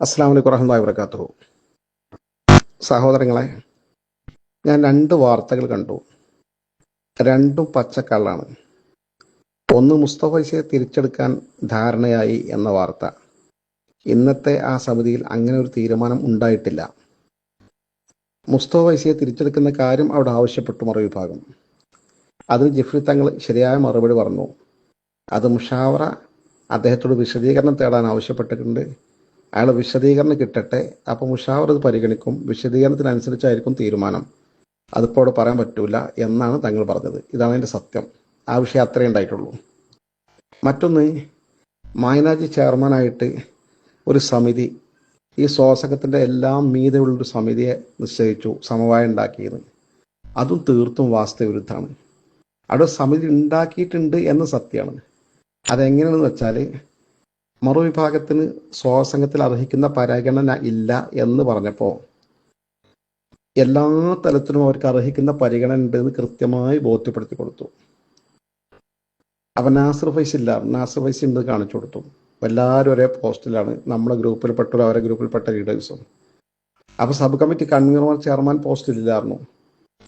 അസ്സാം വലൈക്കും വറഹമുല്ലാ വർക്കാത്തു സഹോദരങ്ങളെ ഞാൻ രണ്ട് വാർത്തകൾ കണ്ടു. രണ്ടും പച്ചക്കള്ളാണ്. ഒന്ന് മുസ്തഫൈസയെ തിരിച്ചെടുക്കാൻ ധാരണയായി എന്ന വാർത്ത. ഇന്നത്തെ ആ സമിതിയിൽ അങ്ങനെ ഒരു തീരുമാനം ഉണ്ടായിട്ടില്ല. മുസ്തഫൈസയെ തിരിച്ചെടുക്കുന്ന കാര്യം അവിടെ ആവശ്യപ്പെട്ടു മറുവിഭാഗം. അതിന് ജിഫ്രി തങ്ങൾ ശരിയായ മറുപടി പറഞ്ഞു. അത് മുഷാവറ അദ്ദേഹത്തോട് വിശദീകരണം തേടാൻ ആവശ്യപ്പെട്ടിട്ടുണ്ട്. അയാൾ വിശദീകരണം കിട്ടട്ടെ അപ്പോൾ മുഷാവർ ഇത് പരിഗണിക്കും. വിശദീകരണത്തിനനുസരിച്ചായിരിക്കും തീരുമാനം. അതിപ്പോൾ അവിടെ പറയാൻ പറ്റൂല എന്നാണ് തങ്ങൾ പറഞ്ഞത്. ഇതാണ് അതിന്റെ സത്യം. ആ വിഷയം അത്രേ ഉണ്ടായിട്ടുള്ളൂ. മറ്റൊന്ന് മായനാജി ചെയർമാനായിട്ട് ഒരു സമിതി ഈ സ്വാസകത്തിന്റെ എല്ലാം മീതെയുള്ളൊരു സമിതിയെ നിശ്ചയിച്ചു സമവായം ഉണ്ടാക്കിയത്. അതും തീർത്തും വാസ്തവവിരുദ്ധമാണ്. അവിടെ സമിതി ഉണ്ടാക്കിയിട്ടുണ്ട് എന്ന സത്യമാണ്. അതെങ്ങനെയാണെന്ന് വെച്ചാൽ മറുവിഭാഗത്തിന് സ്വാസംഗത്തിൽ അർഹിക്കുന്ന പരിഗണന ഇല്ല എന്ന് പറഞ്ഞപ്പോൾ എല്ലാ തലത്തിലും അവർക്ക് അർഹിക്കുന്ന പരിഗണന ഉണ്ടെന്ന് കൃത്യമായി ബോധ്യപ്പെടുത്തി കൊടുത്തു. അവൻ നാസർ ഫൈസ് ഇല്ല. നാസർ ഫൈസ് ഉണ്ട് കാണിച്ചു കൊടുത്തു. എല്ലാവരും ഒരേ പോസ്റ്റിലാണ്. നമ്മുടെ ഗ്രൂപ്പിൽപ്പെട്ടവർ അവരെ ഗ്രൂപ്പിൽപ്പെട്ട ലീഡേഴ്സും. അപ്പൊ സബ് കമ്മിറ്റി കൺവീനർ ചെയർമാൻ പോസ്റ്റിലില്ലായിരുന്നു.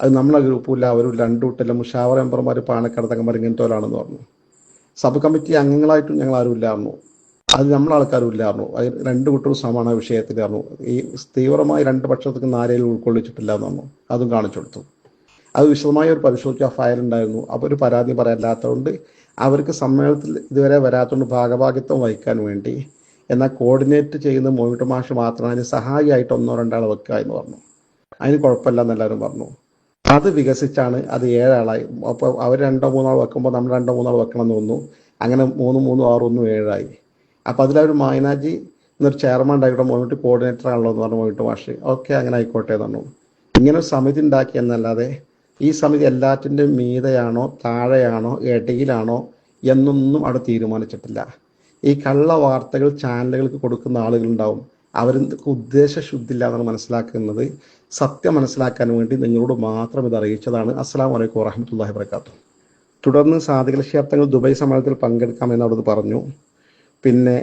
അത് നമ്മളെ ഗ്രൂപ്പില്ല അവരും രണ്ടു കൂട്ടല്ല. മുഷാവർ മെമ്പർമാർ പാണക്കാട് തങ്ങന്മാർ ഇങ്ങനത്തോലാണെന്ന് പറഞ്ഞു. സബ് കമ്മിറ്റി അംഗങ്ങളായിട്ടും ഞങ്ങൾ ആരും ഇല്ലായിരുന്നു. അത് നമ്മളെ ആൾക്കാരും ഇല്ലായിരുന്നു രണ്ട് കുട്ടികളും സമാന വിഷയത്തിലായിരുന്നു ഈ തീവ്രമായി രണ്ട് പക്ഷത്തേക്ക് നാരയിൽ ഉൾക്കൊള്ളിച്ചിട്ടില്ല എന്ന് പറഞ്ഞു. അതും കാണിച്ചു കൊടുത്തു. അത് വിശദമായി ഒരു പരിശോധിച്ച. ഫയൽ ഉണ്ടായിരുന്നു. അപ്പോൾ ഒരു പരാതി പറയാല്ലാത്തതുകൊണ്ട് അവർക്ക് സമ്മേളനത്തിൽ ഇതുവരെ വരാത്തതുകൊണ്ട് ഭാഗഭാഗിത്വം വഹിക്കാൻ വേണ്ടി എന്നാൽ കോർഡിനേറ്റ് ചെയ്യുന്ന മോഹിട്ട് മാഷ് മാത്രം അതിന് സഹായിയായിട്ട് ഒന്നോ രണ്ടാൾ വെക്കുക എന്ന് പറഞ്ഞു. അതിന് കുഴപ്പമില്ല എന്നെല്ലാവരും പറഞ്ഞു. അത് വികസിച്ചാണ് അത് ഏഴാളായി. അപ്പോൾ അവർ രണ്ടോ മൂന്നാൾ വെക്കുമ്പോൾ നമ്മൾ രണ്ടോ മൂന്നാൾ വെക്കണം എന്ന് തോന്നുന്നു. അങ്ങനെ മൂന്ന് മൂന്നും ആറും ഒന്നും ഏഴായി. അപ്പോൾ അതിലൊരു മായനാജി എന്നൊരു ചെയർമാൻ ഉണ്ടായിട്ട് മോഹിട്ട് കോർഡിനേറ്റർ ആണല്ലോ എന്ന് പറഞ്ഞു പോയിട്ട് മാഷ്. ഓക്കെ അങ്ങനെ ആയിക്കോട്ടെ എന്ന് പറഞ്ഞു. ഇങ്ങനെ ഒരു സമിതി ഉണ്ടാക്കി എന്നല്ലാതെ ഈ സമിതി എല്ലാറ്റിന്റെ മീതയാണോ താഴെയാണോ ഇടയിലാണോ എന്നൊന്നും അവിടെ തീരുമാനിച്ചിട്ടില്ല. ഈ കള്ള വാർത്തകൾ ചാനലുകൾക്ക് കൊടുക്കുന്ന ആളുകളുണ്ടാവും. അവർക്ക് ഉദ്ദേശശുദ്ധില്ല എന്നാണ് മനസ്സിലാക്കുന്നത്. സത്യം മനസ്സിലാക്കാൻ വേണ്ടി നിങ്ങളോട് മാത്രം ഇത് അറിയിച്ചതാണ്. അസ്സാം വലൈക്കും വറഹമത്തല്ലാഹി വർക്കാത്തു തുടർന്ന് സാധികൾ ശാബ്ദങ്ങൾ ദുബായ് സമ്മേളനത്തിൽ പങ്കെടുക്കാമെന്ന് അവിടുന്ന് പറഞ്ഞു. പിന്നെ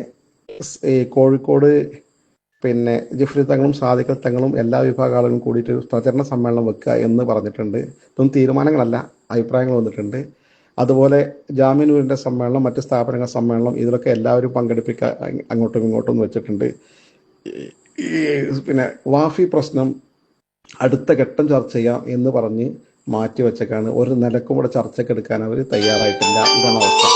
കോഴിക്കോട് പിന്നെ ജിഫ്രി തങ്ങളും സാദിഖൽ തങ്ങളും എല്ലാ വിഭാഗ ആളുകളും കൂടിയിട്ട് പ്രചരണ സമ്മേളനം വെക്കുക എന്ന് പറഞ്ഞിട്ടുണ്ട്. ഇതൊന്നും തീരുമാനങ്ങളല്ല അഭിപ്രായങ്ങൾ വന്നിട്ടുണ്ട്. അതുപോലെ ജാമ്യനൂരിന്റെ സമ്മേളനം മറ്റ് സ്ഥാപനങ്ങളുടെ സമ്മേളനം ഇതിലൊക്കെ എല്ലാവരും പങ്കെടുപ്പിക്കുക അങ്ങോട്ടും ഇങ്ങോട്ടും വെച്ചിട്ടുണ്ട്. പിന്നെ വാഫി പ്രശ്നം അടുത്ത ഘട്ടം ചർച്ച ചെയ്യാം എന്ന് പറഞ്ഞ് മാറ്റി വെച്ചേക്കാണ്. ഒരു നിലക്കും കൂടെ ചർച്ചയ്ക്ക് എടുക്കാൻ അവർ തയ്യാറായിട്ടില്ല. ഇതാണ് അവസ്ഥ.